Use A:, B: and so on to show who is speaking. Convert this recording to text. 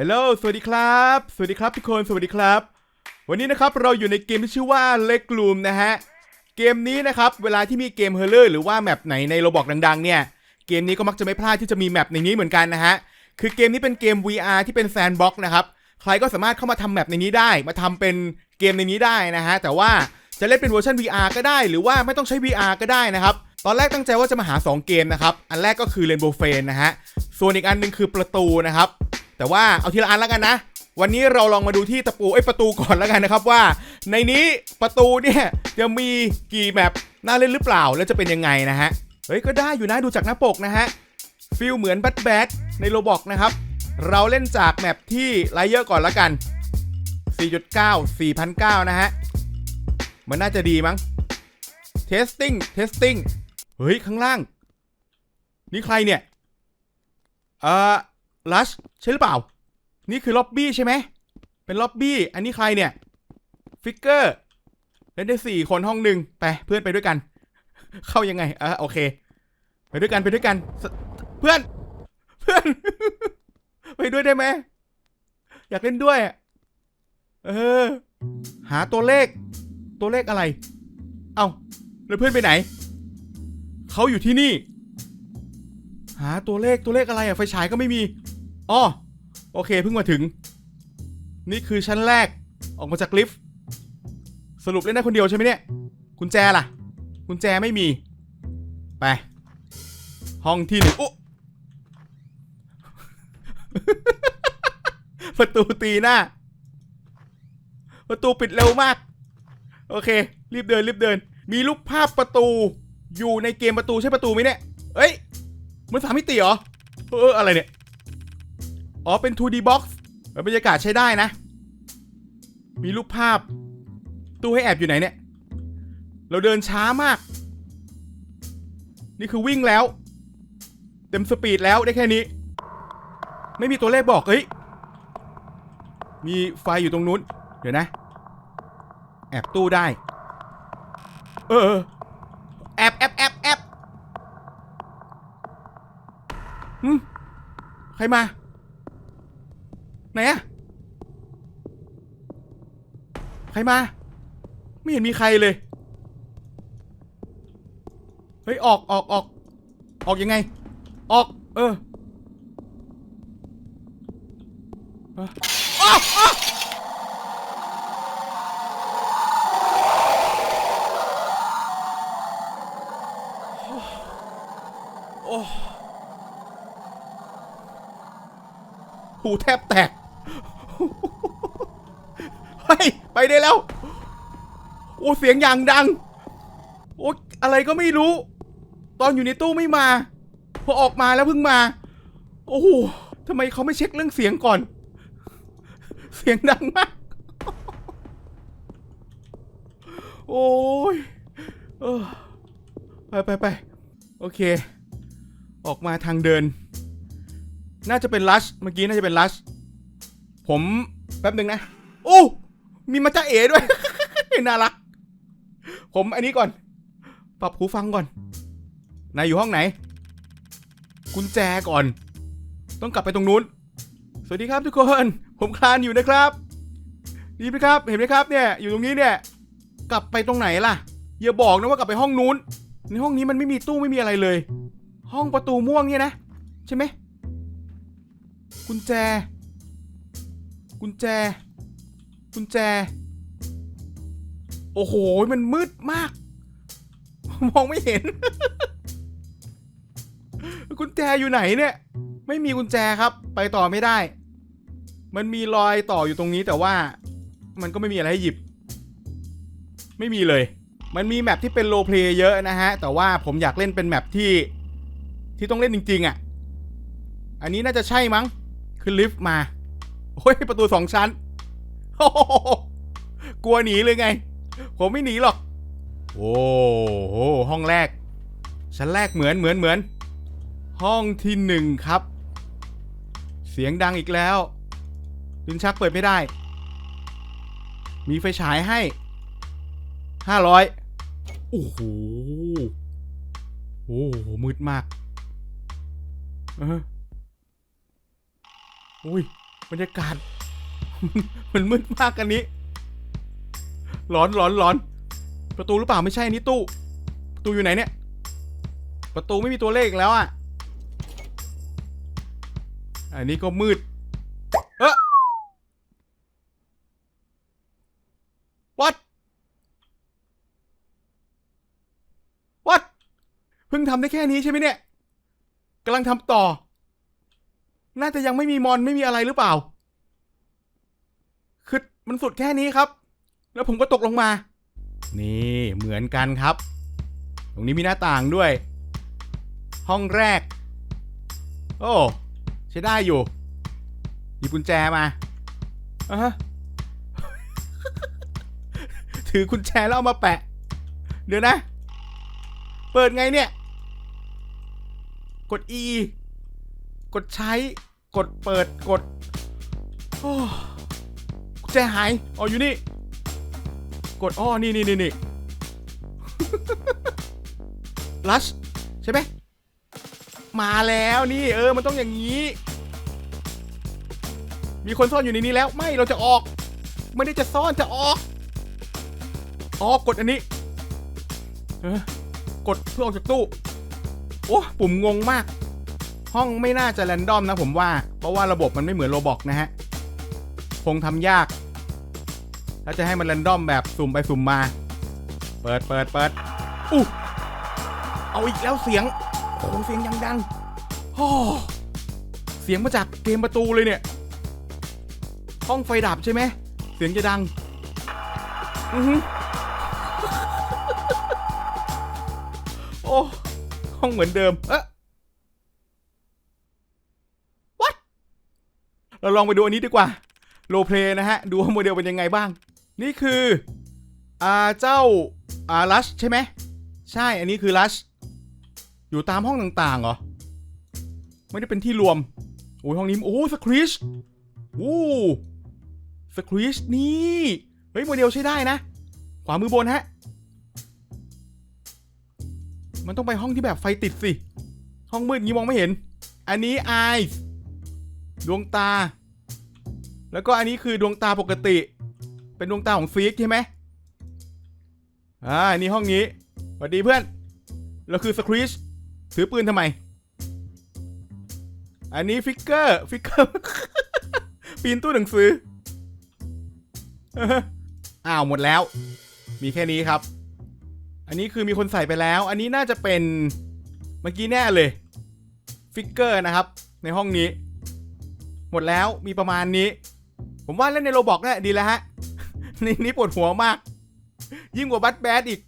A: ฮลโหลสวัสดีครับ สวัสดีครับทุกคน สวัสดีครับ วันนี้นะครับเราอยู่ในเกมที่ชื่อว่า l e g Room นะฮะ เกมนี้นะครับเวลาที่มีเกมเฮอร์เลอร์หรือว่าแมปไหนในโรบอกดังๆ เนี่ย เกมนี้ก็มักจะไม่พลาดที่จะมีแมปในนี้เหมือนกันนะฮะ คือเกมนี้เป็นเกม VR ที่เป็นแซนบ็อกนะครับ ใครก็สามารถเข้ามาทำแมปในนี้ได้ มาทำเป็นเกมในนี้ได้นะฮะ แต่ว่าจะเล่นเป็นเวอร์ชัน VR ก็ได้ หรือว่าไม่ต้องใช้ VR ก็ได้นะครับ ตอนแรกตั้งใจว่าจะมาหา 2 เกมนะครับ อันแรกก็คือ Rainbow f r a n นะฮะ ส่วนอีกอันนึงคือประตูนะครับ แต่ว่าเอาทีละอันแล้วกันนะ วันนี้เราลองมาดูที่ตะปูไอ้ประตูก่อนแล้วกันนะครับว่า ในนี้ประตูเนี่ยจะมีกี่แมปน่าเล่นหรือเปล่าแล้วจะเป็นยังไงนะฮะเฮ้ยก็ได้อยู่นะดูจากหน้าปกนะฮะฟิลเหมือนแบทแบทในโรบอกนะครับ เราเล่นจากแมปที่ไลเยอร์ก่อนแล้วกัน 4.9 4,009 นะฮะ มันน่าจะดีมั้ง testing testing เฮ้ย ข้างล่าง นี่ใครเนี่ย เอ่อลัช ใช่หรือเปล่า นี่คือล็อบบี้ใช่ไหม เป็นล็อบบี้ อันนี้ใครเนี่ย ฟิกเกอร์ เล่นได้สี่คนห้องหนึ่งไป เพื่อนไปด้วยกัน เข้ายังไงอะโอเค ไปด้วยกันไปด้วยกัน เพื่อน เพื่อน ไปด้วยได้ไหม อยากเล่นด้วย เออ หาตัวเลข ตัวเลขอะไร เอ้า แล้วเพื่อนไปไหน เขาอยู่ที่นี่ หาตัวเลขตัวเลขอะไรอะไฟฉายก็ไม่มี อ๋อโอเคเพิ่งมาถึง นี่คือชั้นแรกออกมาจากลิฟต์สรุปเล่นได้คนเดียวใช่ไหมเนี่ยกุญแจล่ะกุญแจไม่มี ไป ห้องที่หนึ่งโอุ๊ประตูตีหน้า ประตูปิดเร็วมาก โอเค รีบเดินรีบเดิน มีรูปภาพประตูอยู่ในเกมประตูใช่ประตูไหมเนี่ยเอ้ย มันสามมิติเหรอ เอออะไรเนี่ย อ๋อ เป็น 2D box บรรยากาศใช้ได้นะ มีรูปภาพ ตู้ให้แอบอยู่ไหนเนี่ย เราเดินช้ามาก นี่คือวิ่งแล้ว เต็มสปีดแล้วได้แค่นี้ ไม่มีตัวเลขบอก เฮ้ย มีไฟอยู่ตรงนู้น เดี๋ยวนะ แอบตู้ได้ เออเออแอบแอบแอบแอบหืมใครมา ไหนอะใครมา ไม่เห็นมีใครเลย เฮ้ย ออกออกออกออกยังไง ออก เออเอออ้าวอ้าวโหูแทบแตก ไปได้แล้ว โอ้เสียงอย่างดัง โอ้อะไรก็ไม่รู้ ตอนอยู่ในตู้ไม่มา พอออกมาแล้วเพิ่งมา โอ้โหทำไมเขาไม่เช็คเรื่องเสียงก่อน เสียงดังมาก โอ้ยเออไปไปไปโอเค ออกมาทางเดิน น่าจะเป็นลัชเมื่อกี้น่าจะเป็นลัชผมแป๊บหนึ่งนะ โอ้ มีมาจ้าเอ๋ด้วย น่ารัก ผมอันนี้ก่อน ปรับหูฟังก่อน นายอยู่ห้องไหน กุญแจก่อน ต้องกลับไปตรงนู้น สวัสดีครับทุกคน ผมคลานอยู่นะครับดีไหมครับ เห็นไหมครับเนี่ย อยู่ตรงนี้เนี่ย กลับไปตรงไหนล่ะ อย่าบอกนะว่ากลับไปห้องนู้น ในห้องนี้มันไม่มีตู้ไม่มีอะไรเลย ห้องประตูม่วงเนี่ยนะ ใช่ไหมกุญแจ กุญแจ กุญแจ โอ้โห มันมืดมาก มองไม่เห็น กุญแจอยู่ไหนเนี่ย ไม่มีกุญแจครับ ไปต่อไม่ได้ มันมีรอยต่ออยู่ตรงนี้แต่ว่า มันก็ไม่มีอะไรให้หยิบ ไม่มีเลย มันมีแมปที่เป็นโลเพลย์เยอะนะฮะ แต่ว่าผมอยากเล่นเป็นแมปที่ ที่ต้องเล่นจริง ๆอะ อันนี้น่าจะใช่มั้ง คือลิฟต์มา โอ้ยประตูสองชั้น กลัวหนีเลยไง ผมไม่หนีหรอก โอ้โหห้องแรก ชั้นแรกเหมือนเหมือนเหมือน ห้องที่หนึ่งครับ เสียงดังอีกแล้วลิ้นชักเปิดไม่ได้ มีไฟฉายให้ห้าร้อยโอ้โหโอ้โหมืดมากเอออุ้ยบรรยากาศ มันมืดมากอันนี้ร้อนร้อนร้อน ประตูหรือเปล่าไม่ใช่อันนี้ตู้ ประตูอยู่ไหนเนี่ย ประตูไม่มีตัวเลขแล้วอะ อันนี้ก็มืด เอะ what what เพิ่งทำได้แค่นี้ใช่ไหมเนี่ยกำลังทำต่อ น่าจะยังไม่มีมอนไม่มีอะไรหรือเปล่า คือมันสุดแค่นี้ครับ แล้วผมก็ตกลงมา นี่เหมือนกันครับ ตรงนี้มีหน้าต่างด้วย ห้องแรก โอ้ใช้ได้อยู่หยิบกุญแจมาอะถือกุญแจแล้วเอามาแปะ เดี๋ยวนะ เปิดไงเนี่ย กด E กดใช้ กดเปิด กด โอ้ ญแจหายอ๋ออยู่นี่ กดอ้อนี่นี่นี่นี่ลัชใช่ไหมมาแล้วนี่ เออมันต้องอย่างนี้ มีคนซ่อนอยู่ในนี้แล้วไม่เราจะออก ไม่ได้จะซ่อนจะออกอ๋อกดอันนี้เออกดเพื่อออกจากตู้โอ้ปุ่มงงมาก ห้องไม่น่าจะแรนดอมนะผมว่า เพราะว่าระบบมันไม่เหมือนโรบอกนะฮะ คงทำยาก ถ้าจะให้มันแรนดอมแบบสุ่มไปสุ่มมา เปิดเปิดเปิดอู้เอาอีกแล้วเสียงโอ้เสียงยังดังโอ้เสียงมาจากเกมประตูเลยเนี่ย ห้องไฟดับใช่ไหม เสียงจะดัง อือหือโอ้ ห้องเหมือนเดิม เอ๊ะ what เราลองไปดูอันนี้ดีกว่าโลเพลนะฮะ ดูว่าโมเดลเป็นยังไงบ้าง นี่คืออ่าเจ้าอ่าลัชใช่ไหมใช่อันนี้คือลัชอยู่ตามห้องต่างๆเหรอ ไม่ได้เป็นที่รวมโอ้ยห้องนี้โอ้สคริชโอ้สคริชนี่เฮ้ยโมเดลใช้ได้นะ ขวามือบนฮะ มันต้องไปห้องที่แบบไฟติดสิ ห้องมืดงี้มองไม่เห็น อันนี้ eyes ดวงตา แล้วก็อันนี้คือดวงตาปกติ เป็นดวงตาของฟีกใช่ไหมอ่านนี้ห้องนี้สวัสดีเพื่อนแล้วคือสคริชถือปืนทำไม อันนี้ฟิกเกอร์ ฟิกเกอร์ ปีนตู้หนังสือ อ้าวหมดแล้ว มีแค่นี้ครับ อันนี้คือมีคนใส่ไปแล้ว อันนี้น่าจะเป็นเมื่อกี้แน่เลย ฟิกเกอร์นะครับ ในห้องนี้ หมดแล้วมีประมาณนี้ ผมว่าเล่นในโรบอกนี่ดีแล้วฮะ นี่นี่ปวดหัวมาก ยิ่งกว่าบัตแบดอีก